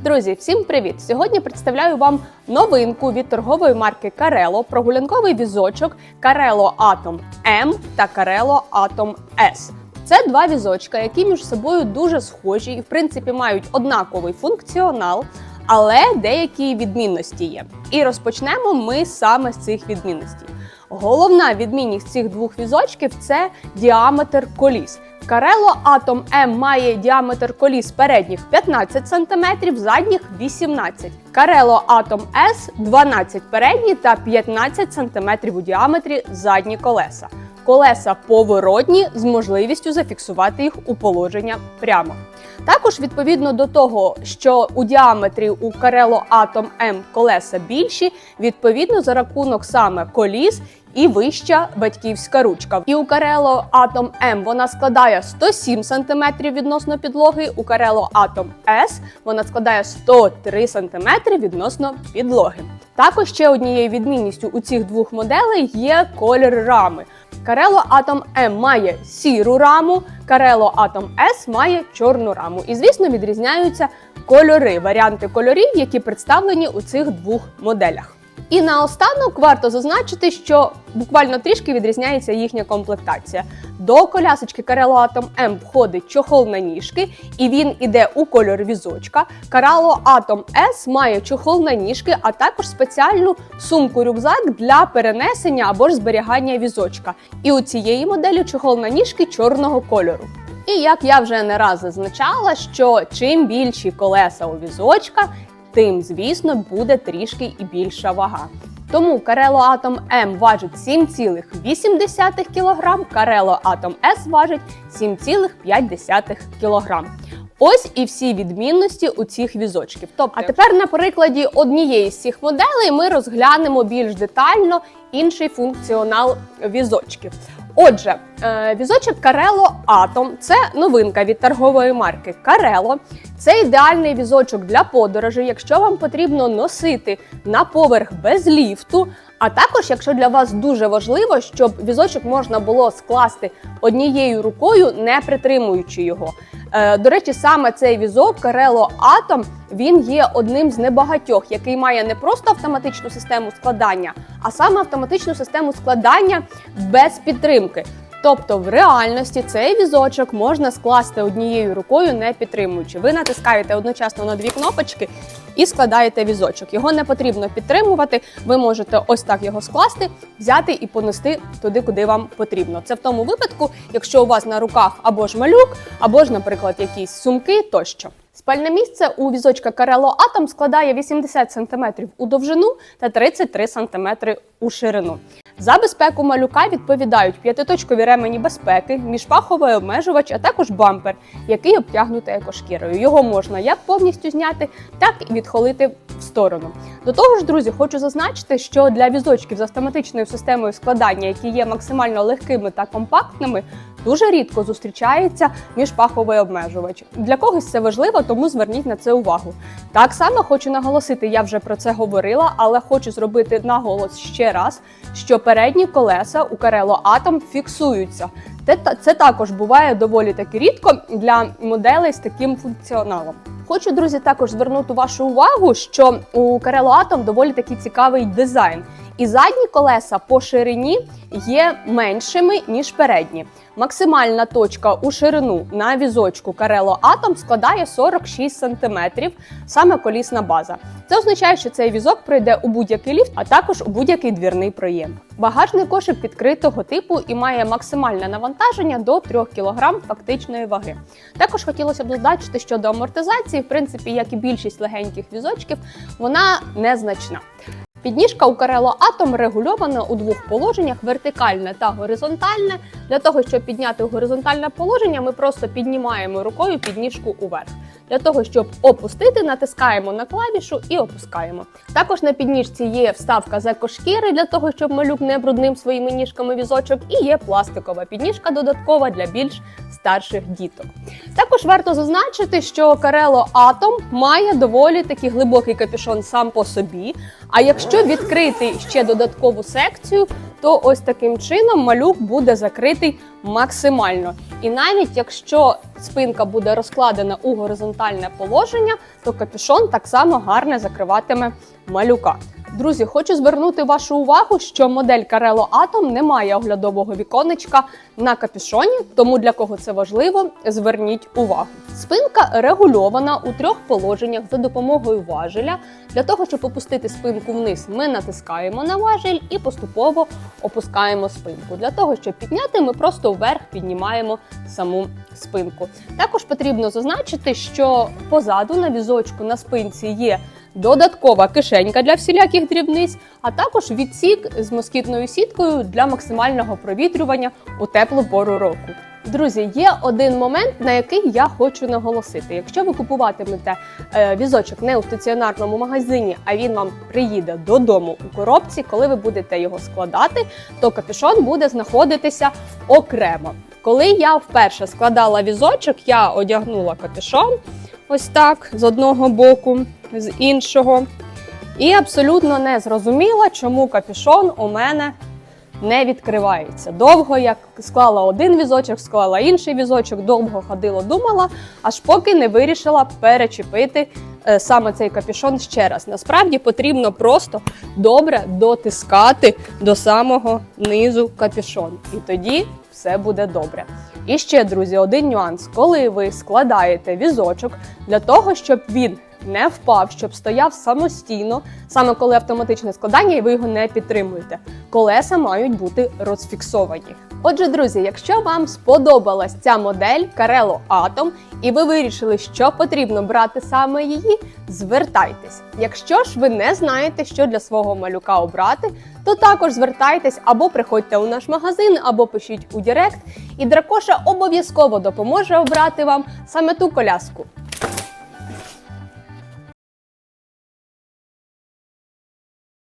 Друзі, всім привіт! Сьогодні представляю вам новинку від торгової марки Carelo, прогулянковий візочок Carelo Atom M та Carelo Atom S. Це два візочка, які між собою дуже схожі і, в принципі, мають однаковий функціонал, але деякі відмінності є. І розпочнемо ми саме з цих відмінностей. Головна відмінність цих двох візочків це діаметр коліс. Карело Atom M має діаметр коліс передніх 15 см, задніх 18 Карело Atom S 12 передні та 15 см у діаметрі задні колеса. Колеса поворотні з можливістю зафіксувати їх у положення прямо. Також відповідно до того, що у діаметрі у Карело Atom M колеса більші, відповідно за рахунок саме коліс і вища батьківська ручка. І у Карело Atom M вона складає 107 см відносно підлоги. У Карело Atom S вона складає 103 см відносно підлоги. Також ще однією відмінністю у цих двох моделей є колір рами. Карело Atom M має сіру раму, Карело Atom S має чорну раму. І, звісно, відрізняються кольори, варіанти кольорів, які представлені у цих двох моделях. І наостанок варто зазначити, що буквально трішки відрізняється їхня комплектація. До колясочки Карело Atom M входить чохол на ніжки, і він іде у кольор візочка. Карело Atom S має чохол на ніжки, а також спеціальну сумку-рюкзак для перенесення або ж зберігання візочка. І у цієї моделі чохол на ніжки чорного кольору. І як я вже не раз зазначала, що чим більші колеса у візочка, тим, звісно, буде трішки і більша вага. Тому Карело атом М важить 7,8 кг, Карело атом С важить 7,5 кг. Ось і всі відмінності у цих візочків. Тобто, а тепер на прикладі однієї з цих моделей ми розглянемо більш детально інший функціонал візочків. Отже, е, візочок Карело Атом – це новинка від торгової марки Карело. Це ідеальний візочок для подорожі, якщо вам потрібно носити на поверх без ліфту. А також, якщо для вас дуже важливо, щоб візочок можна було скласти однією рукою, не притримуючи його. Е, До речі, саме цей візок Карело Атом він є одним з небагатьох, який має не просто автоматичну систему складання, а саме автоматичну систему складання без підтримки. Тобто в реальності цей візочок можна скласти однією рукою, не підтримуючи. Ви натискаєте одночасно на дві кнопочки і складаєте візочок. Його не потрібно підтримувати. Ви можете ось так його скласти, взяти і понести туди, куди вам потрібно. Це в тому випадку, якщо у вас на руках або ж малюк, або ж, наприклад, якісь сумки тощо. Спальне місце у візочка Carello Atom складає 80 см у довжину та 33 см у ширину. За безпеку малюка відповідають п'ятиточкові ремені безпеки, міжпаховий обмежувач, а також бампер, який обтягнутий екошкірою. Його можна як повністю зняти, так і відхолити в сторону. До того ж, друзі, хочу зазначити, що для візочків з автоматичною системою складання, які є максимально легкими та компактними, дуже рідко зустрічається міжпаховий обмежувач. Для когось це важливо, тому зверніть на це увагу. Так само хочу наголосити, я вже про це говорила, але хочу зробити наголос ще раз, що передні колеса у Carello Atom фіксуються. Це, також буває доволі таки рідко для моделей з таким функціоналом. Хочу, друзі, також звернути вашу увагу, що у Carello Atom доволі такий цікавий дизайн. І задні колеса по ширині є меншими, ніж передні. Максимальна точка у ширину на візочку Carello Atom складає 46 см, саме колісна база. Це означає, що цей візок пройде у будь-який ліфт, а також у будь-який двірний проєм. Багажний кошик відкритого типу і має максимальне навантаження до 3 кг фактичної ваги. Також хотілося б зазначити щодо амортизації, в принципі, як і більшість легеньких візочків, вона незначна. Підніжка у Carello Atom регульована у двох положеннях: вертикальне та горизонтальне. Для того, щоб підняти горизонтальне положення, ми просто піднімаємо рукою підніжку уверх. Для того, щоб опустити, натискаємо на клавішу і опускаємо. Також на підніжці є вставка з екошкіри для того, щоб малюк не брудним своїми ніжками візочок, і є пластикова підніжка додаткова для більш старших діток. Також варто зазначити, що Carello Atom має доволі такий глибокий капюшон сам по собі. А якщо відкрити ще додаткову секцію, то ось таким чином малюк буде закритий максимально. І навіть якщо спинка буде розкладена у горизонтальне положення, то капюшон так само гарно закриватиме малюка. Друзі, хочу звернути вашу увагу, що модель Carello Atom не має оглядового віконечка на капюшоні, тому для кого це важливо, зверніть увагу. Спинка регульована у трьох положеннях за допомогою важеля. Для того, щоб опустити спинку вниз, ми натискаємо на важель і поступово опускаємо спинку. Для того, щоб підняти, ми просто вверх піднімаємо саму спинку. Також потрібно зазначити, що позаду на візочку на спинці є додаткова кишенька для всіляких дрібниць, а також відсік з москітною сіткою для максимального провітрювання у теплу пору року. Друзі, є один момент, на який я хочу наголосити. Якщо ви купуватимете е, візочок не у стаціонарному магазині, а він вам приїде додому у коробці, коли ви будете його складати, то капюшон буде знаходитися окремо. Коли я вперше складала візочок, я одягнула капюшон ось так з одного боку, з іншого. І абсолютно не зрозуміла, чому капюшон у мене не відкривається. Довго я склала один візочок, склала інший візочок, довго ходила, думала, аж поки не вирішила перечепити е, саме цей капюшон ще раз. Насправді потрібно просто добре дотискати до самого низу капюшон. І тоді все буде добре. І ще, друзі, один нюанс: коли ви складаєте візочок для того, щоб він не впав, щоб стояв самостійно, саме коли автоматичне складання, і ви його не підтримуєте. Колеса мають бути розфіксовані. Отже, друзі, якщо вам сподобалась ця модель Carello Atom, і ви вирішили, що потрібно брати саме її, звертайтесь. Якщо ж ви не знаєте, що для свого малюка обрати, то також звертайтесь або приходьте у наш магазин, або пишіть у Директ, і Дракоша обов'язково допоможе обрати вам саме ту коляску,